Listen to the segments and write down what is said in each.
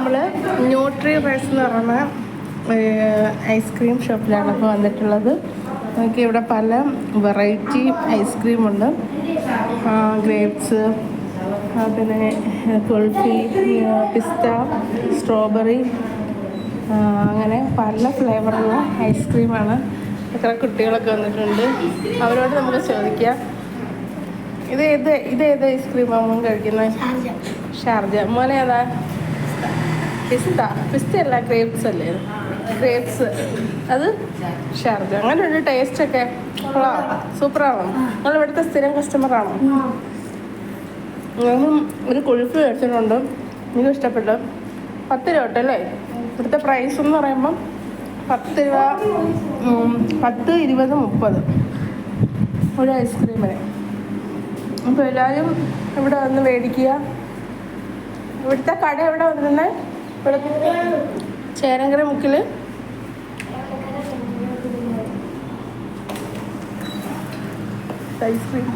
നമ്മൾ nutri rice എന്ന് പറയുന്ന ഐസ്ക്രീം ഷോപ്പിലാണ് ഇപ്പോൾ വന്നിട്ടുള്ളത്. നമുക്ക് ഇവിടെ പല വെറൈറ്റി ഐസ്ക്രീം ഉണ്ട്. ഗ്രേപ്സ് പിന്നെ കുൾഫി പിസ്ത സ്ട്രോബെറി അങ്ങനെ പല ഫ്ലേവറുള്ള ഐസ്ക്രീമാണ് എത്ര കുട്ടികളൊക്കെ വന്നിട്ടുണ്ട്. അവരോട് നമുക്ക് ചോദിക്കാം. ഇത് ഏത് ഇത് ഏത് ഐസ്ക്രീമാണ് കഴിക്കുന്നത്? ഷാർജ. മോനെ പിസ്ത പിസ്ത അല്ല ഗ്രേപ്സ് അല്ലേ? ഗ്രേപ്സ് അത് ഷാർജ. അങ്ങനെ ഒരു ടേസ്റ്റ് ഒക്കെ സൂപ്പറാണോ. നിങ്ങൾ ഇവിടുത്തെ സ്ഥിരം കസ്റ്റമറാണോ ഞങ്ങൾ ഒരു കൊഴുപ്പ് കഴിച്ചിട്ടുണ്ട്. എനിക്ക് ഇഷ്ടപ്പെട്ടു. പത്ത് രൂപ കേട്ടല്ലേ ഇവിടുത്തെ പ്രൈസ് എന്ന് പറയുമ്പം പത്ത് രൂപ പത്ത് ഇരുപത് മുപ്പത്. ഒരു ഐസ്ക്രീമിന് അപ്പോൾ എല്ലാവരും ഇവിടെ വന്ന് മേടിക്കുക. ഇവിടുത്തെ കട എവിടെ വന്നിരുന്നത് ചേരങ്കര മുക്കിൽ ഐസ്ക്രീം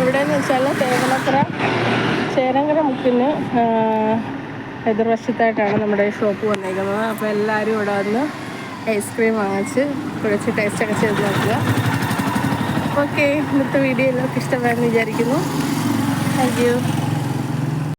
ഇവിടെയെന്ന് വെച്ചാൽ തേവലക്കര ചേരങ്കര മുക്കിന് എതിർവശത്തായിട്ടാണ് നമ്മുടെ ഷോപ്പ് വന്നേക്കുന്നത്. അപ്പോൾ എല്ലാവരും ഇവിടെ വന്ന് ഐസ്ക്രീം വാങ്ങിച്ച് കുഴച്ച് ടേസ്റ്റൊക്കെ ചെയ്ത് നോക്കുക. ഓക്കെ ഇന്നത്തെ വീഡിയോ എല്ലാവർക്കും ഇഷ്ടമായെന്ന് വിചാരിക്കുന്നു. Thank you